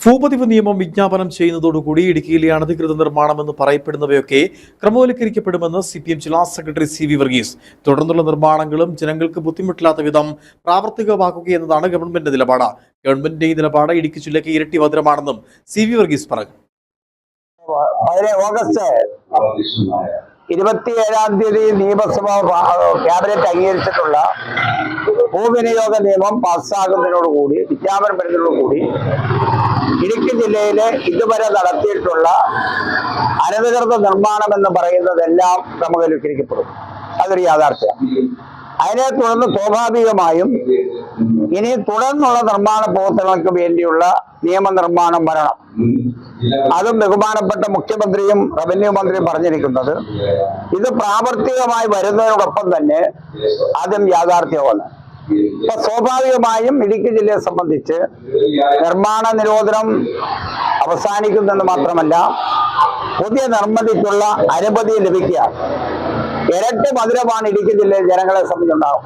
ഭൂപതിവ് നിയമം വിജ്ഞാപനം ചെയ്യുന്നതോടുകൂടി ഇടുക്കിയിലെ അനധികൃത നിർമ്മാണമെന്ന് പറയപ്പെടുന്നവയൊക്കെ ക്രമവൽക്കരിക്കപ്പെടുമെന്ന് സി പി എം ജില്ലാ സെക്രട്ടറി സി വി വർഗീസ്. തുടർന്നുള്ള നിർമ്മാണങ്ങളും ജനങ്ങൾക്ക് ബുദ്ധിമുട്ടില്ലാത്ത വിധം പ്രാവർത്തികമാക്കുകയെന്നതാണ് ഗവൺമെന്റ് നിലപാട്. ഗവൺമെന്റിന്റെ ഈ നിലപാട് ഇടുക്കി ജില്ലയ്ക്ക് ഇരട്ടി മധുരമാണെന്നും സി വി വർഗീസ് പറഞ്ഞു. ഇരുപത്തിയേഴാം തീയതി നിയമസഭ ക്യാബിനറ്റ് അംഗീകരിച്ചിട്ടുള്ള ഭൂവിനിയോഗ നിയമം പാസ്സാകുന്നതിനോടുകൂടി വിജ്ഞാപനം വരുന്നതോടുകൂടി ഇടുക്കി ജില്ലയിൽ ഇതുവരെ നടത്തിയിട്ടുള്ള അനധികൃത നിർമ്മാണം എന്ന് പറയുന്നതെല്ലാം നമുക്ക് അനുഗ്രഹിക്കപ്പെടും അതൊരു യാഥാർത്ഥ്യം. അതിനെ തുടർന്ന് സ്വാഭാവികമായും ഇനി തുടർന്നുള്ള നിർമ്മാണ പ്രവർത്തനങ്ങൾക്ക് വേണ്ടിയുള്ള നിയമനിർമ്മാണം വരണം. അതും ബഹുമാനപ്പെട്ട മുഖ്യമന്ത്രിയും റവന്യൂ മന്ത്രിയും പറഞ്ഞിരിക്കുന്നത് ഇത് പ്രാവർത്തികമായി വരുന്നതിനോടൊപ്പം തന്നെ ആദ്യം യാഥാർത്ഥ്യമാണ്. അപ്പൊ സ്വാഭാവികമായും ഇടുക്കി ജില്ലയെ സംബന്ധിച്ച് നിർമ്മാണ നിരോധനം അവസാനിക്കുന്നെന്ന് മാത്രമല്ല പുതിയ നിർമ്മിതിക്കുള്ള അനുമതി ലഭിക്കുക. ഇരട്ടി മധുരമാണ് ഇടുക്കി ജില്ലയിൽ ജനങ്ങളെ സംബന്ധിച്ചുണ്ടാകും